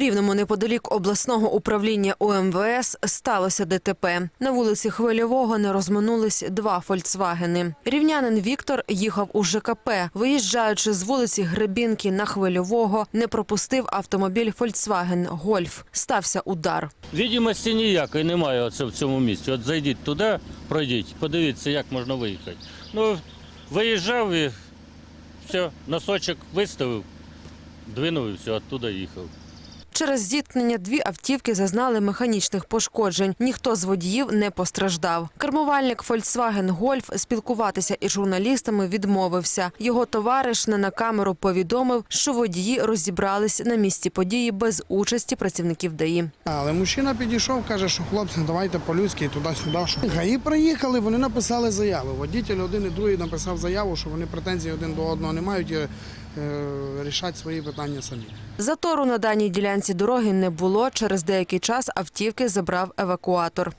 Рівному неподалік обласного управління УМВС сталося ДТП. На вулиці Хвильового не розминулись два «Фольксвагени». Рівнянин Віктор їхав у ЖКП. Виїжджаючи з вулиці Гребінки на Хвильового, не пропустив автомобіль «Фольксваген Гольф». Стався удар. Відомості ніякої немає в цьому місці. От зайдіть туди, пройдіть, подивіться, як можна виїхати. Ну, виїжджав і все, носочок виставив, двинув і все, оттуда їхав. Через зіткнення дві автівки зазнали механічних пошкоджень. Ніхто з водіїв не постраждав. Кермувальник Volkswagen Golf спілкуватися із журналістами відмовився. Його товариш не на камеру повідомив, що водії розібрались на місці події без участі працівників ДАІ. Але мужчина підійшов, каже, що хлопці, давайте по-людськи туди-сюди. ГАІ приїхали, вони написали заяву. Водитель один і другий написав заяву, що вони претензій один до одного не мають е, свої питання самі. Затору на даній ділянці дороги не було. Через деякий час автівки забрав евакуатор.